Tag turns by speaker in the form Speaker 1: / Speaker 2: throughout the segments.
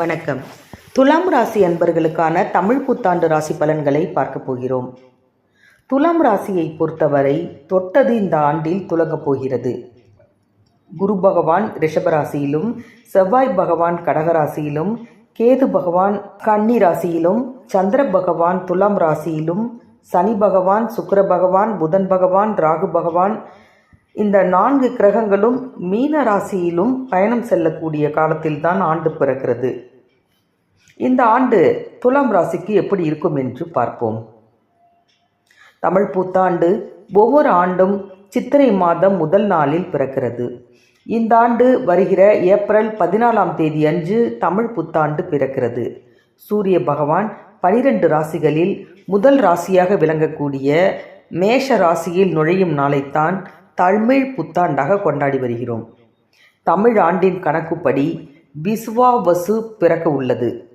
Speaker 1: வணக்கம். துலாம் ராசி அன்பர்களுக்கான தமிழ் புத்தாண்டு ராசி பலன்களை பார்க்க போகிறோம். துலாம் ராசியை பொறுத்தவரை தொட்டது இந்த ஆண்டில் துலங்கப் போகிறது. குரு பகவான் ரிஷபராசியிலும் செவ்வாய் பகவான் கடகராசியிலும் கேது பகவான் கன்னி ராசியிலும் சந்திர பகவான் துலாம் ராசியிலும் சனி பகவான் சுக்கர பகவான் புதன் பகவான் ராகு பகவான் இந்த நான்கு கிரகங்களும் மீன ராசியிலும் பயணம் செல்லக்கூடிய காலத்தில்தான் ஆண்டு பிறக்கிறது. இந்த ஆண்டு துலாம் ராசிக்கு எப்படி இருக்கும் என்று பார்ப்போம். தமிழ் புத்தாண்டு ஒவ்வொரு ஆண்டும் சித்திரை மாதம் முதல் நாளில் பிறக்கிறது. இந்த ஆண்டு வருகிற ஏப்ரல் பதினாலாம் தேதி அன்று தமிழ் புத்தாண்டு பிறக்கிறது. சூரிய பகவான் பனிரெண்டு ராசிகளில் முதல் ராசியாக விளங்கக்கூடிய மேஷ ராசியில் நுழையும் நாளைத்தான் தமிழ் புத்தாண்டாக கொண்டாடி வருகிறோம். தமிழ் ஆண்டின் கணக்குப்படி விஸ்வாவசு பிறக்க உள்ளது.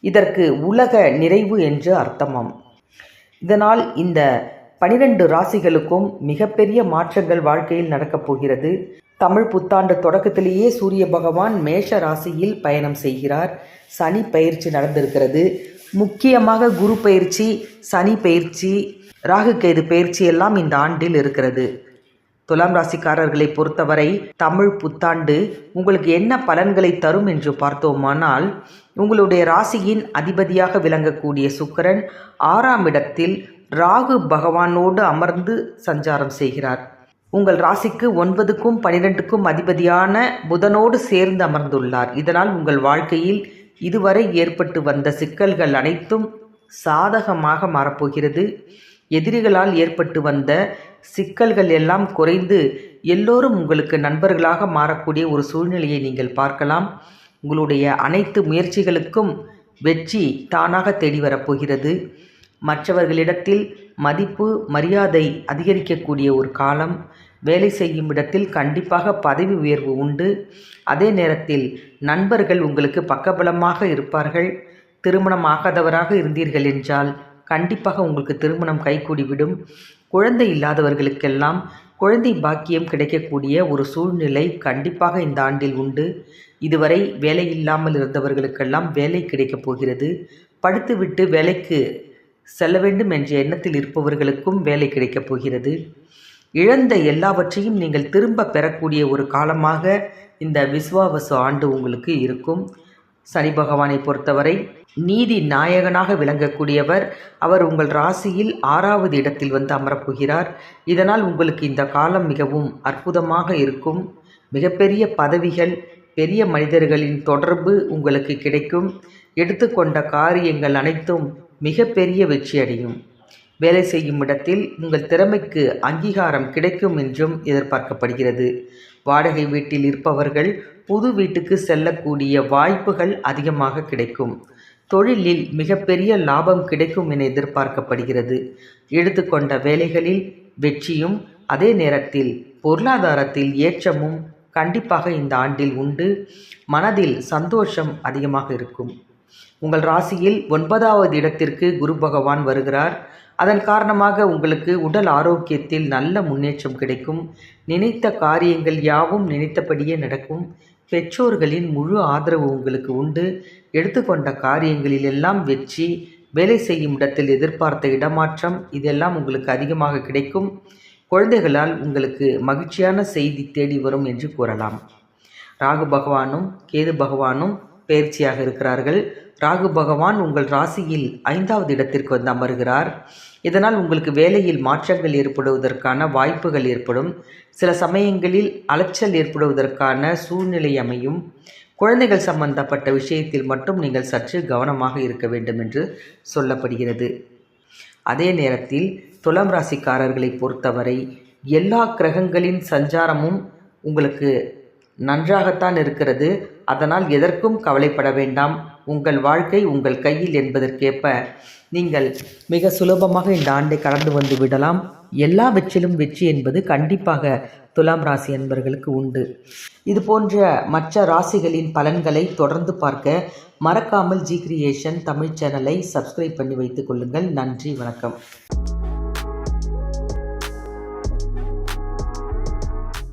Speaker 1: இதற்கு உலக நிறைவு என்று அர்த்தமாம். இதனால் இந்த பனிரெண்டு ராசிகளுக்கும் மிகப்பெரிய மாற்றங்கள் வாழ்க்கையில் நடக்கப் போகிறது. தமிழ் புத்தாண்டு தொடக்கத்திலேயே சூரிய பகவான் மேஷ ராசியில் பயணம் செய்கிறார். சனி பயிற்சி நடந்திருக்கிறது. முக்கியமாக குரு பயிற்சி சனி பயிற்சி ராகு கேது பயிற்சி எல்லாம் இந்த ஆண்டில் இருக்கிறது. துலாம் ராசிக்காரர்களை பொறுத்தவரை தமிழ் புத்தாண்டு உங்களுக்கு என்ன பலன்களை தரும் என்று பார்த்தோமானால் உங்களுடைய ராசியின் அதிபதியாக விளங்கக்கூடிய சுக்கிரன் ஆறாம் இடத்தில் ராகு பகவானோடு அமர்ந்து சஞ்சாரம் செய்கிறார். உங்கள் ராசிக்கு ஒன்பதுக்கும் பனிரெண்டுக்கும் அதிபதியான புதனோடு சேர்ந்து அமர்ந்துள்ளார். இதனால் உங்கள் வாழ்க்கையில் இதுவரை ஏற்பட்டு வந்த சிக்கல்கள் அனைத்தும் சாதகமாக மாறப்போகிறது. எதிரிகளால் ஏற்பட்டு வந்த சிக்கல்கள் எல்லாம் குறைந்து எல்லோரும் உங்களுக்கு நண்பர்களாக மாறக்கூடிய ஒரு சூழ்நிலையை நீங்கள் பார்க்கலாம். உங்களுடைய அனைத்து முயற்சிகளுக்கும் வெற்றி தானாக தேடி வரப்போகிறது. மற்றவர்களிடத்தில் மதிப்பு மரியாதை அதிகரிக்கக்கூடிய ஒரு காலம். வேலை செய்யும் இடத்தில் கண்டிப்பாக பதவி உயர்வு உண்டு. அதே நேரத்தில் நண்பர்கள் உங்களுக்கு பக்கபலமாக இருப்பார்கள். திருமணம் ஆகாதவராக இருந்தீர்கள் என்றால் கண்டிப்பாக உங்களுக்கு திருமணம் கைகூடிவிடும். குழந்தை இல்லாதவர்களுக்கெல்லாம் குழந்தை பாக்கியம் கிடைக்கக்கூடிய ஒரு சூழ்நிலை கண்டிப்பாக இந்த ஆண்டில் உண்டு. இதுவரை வேலை இல்லாமல் இருந்தவர்களுக்கெல்லாம் வேலை கிடைக்கப் போகிறது. படித்துவிட்டு வேலைக்கு செல்ல வேண்டும் என்ற எண்ணத்தில் இருப்பவர்களுக்கும் வேலை கிடைக்கப் போகிறது. இழந்த எல்லாவற்றையும் நீங்கள் திரும்ப பெறக்கூடிய ஒரு காலமாக இந்த விஸ்வாவசு ஆண்டு உங்களுக்கு இருக்கும். சனி பகவானை பொறுத்தவரை நீதி நாயகனாக விளங்கக்கூடியவர் அவர் உங்கள் ராசியில் ஆறாவது இடத்தில் வந்து அமரப்போகிறார். இதனால் உங்களுக்கு இந்த காலம் மிகவும் அற்புதமாக இருக்கும். மிகப்பெரிய பதவிகள் பெரிய மனிதர்களின் தொடர்பு உங்களுக்கு கிடைக்கும். எடுத்துக்கொண்ட காரியங்கள் அனைத்தும் மிகப்பெரிய வெற்றி அடையும். வேலை செய்யும் இடத்தில் உங்கள் திறமைக்கு அங்கீகாரம் கிடைக்கும் என்றும் எதிர்பார்க்கப்படுகிறது. வாடகை வீட்டில் இருப்பவர்கள் புது வீட்டுக்கு செல்லக்கூடிய வாய்ப்புகள் அதிகமாக கிடைக்கும். தொழிலில் மிகப்பெரிய லாபம் கிடைக்கும் என எதிர்பார்க்கப்படுகிறது. எடுத்துக்கொண்ட வேலைகளில் வெற்றியும் அதே நேரத்தில் பொருளாதாரத்தில் ஏற்றமும் கண்டிப்பாக இந்த ஆண்டில் உண்டு. மனதில் சந்தோஷம் அதிகமாக இருக்கும். உங்கள் ராசியில் ஒன்பதாவது இடத்திற்கு குரு பகவான் வருகிறார். அதன் காரணமாக உங்களுக்கு உடல் ஆரோக்கியத்தில் நல்ல முன்னேற்றம் கிடைக்கும். நினைத்த காரியங்கள் யாவும் நினைத்தபடியே நடக்கும். பெற்றோர்களின் முழு ஆதரவு உங்களுக்கு உண்டு. எடுத்துக்கொண்ட காரியங்களில் எல்லாம் வெற்றி வேலை செய்யும் இடத்தில் எதிர்பார்த்த இடமாற்றம் இதெல்லாம் உங்களுக்கு அதிகமாக கிடைக்கும். குழந்தைகளால் உங்களுக்கு மகிழ்ச்சியான செய்தி தேடி வரும் என்று கூறலாம். ராகு பகவானும் கேது பகவானும் பயிற்சியாக இருக்கிறார்கள். ராகு பகவான் உங்கள் ராசியில் ஐந்தாவது இடத்திற்கு வந்து அமர்கிறார். இதனால் உங்களுக்கு வேலையில் மாற்றங்கள் ஏற்படுவதற்கான வாய்ப்புகள் ஏற்படும். சில சமயங்களில் அலைச்சல் ஏற்படுவதற்கான சூழ்நிலை அமையும். குழந்தைகள் சம்பந்தப்பட்ட விஷயத்தில் மட்டும் நீங்கள் சற்று கவனமாக இருக்க வேண்டும் என்று சொல்லப்படுகிறது. அதே நேரத்தில் துலாம் ராசிக்காரர்களை பொறுத்தவரை எல்லா கிரகங்களின் சஞ்சாரமும் உங்களுக்கு நன்றாகத்தான் இருக்கிறது. அதனால் எதற்கும் கவலைப்பட வேண்டாம். உங்கள் வாழ்க்கை உங்கள் கையில் என்பதற்கேற்ப. நீங்கள் மிக சுலபமாக இந்த ஆண்டை கடந்து வந்து விடலாம். எல்லாவற்றிலும் வெற்றி என்பது கண்டிப்பாக துலாம் ராசி என்பர்களுக்கு உண்டு. இது போன்ற மற்ற ராசிகளின் பலன்களை தொடர்ந்து பார்க்க மறக்காமல் ஜி கிரியேஷன் தமிழ் சேனலை சப்ஸ்கிரைப் பண்ணி வைத்துக் கொள்ளுங்கள். நன்றி வணக்கம்.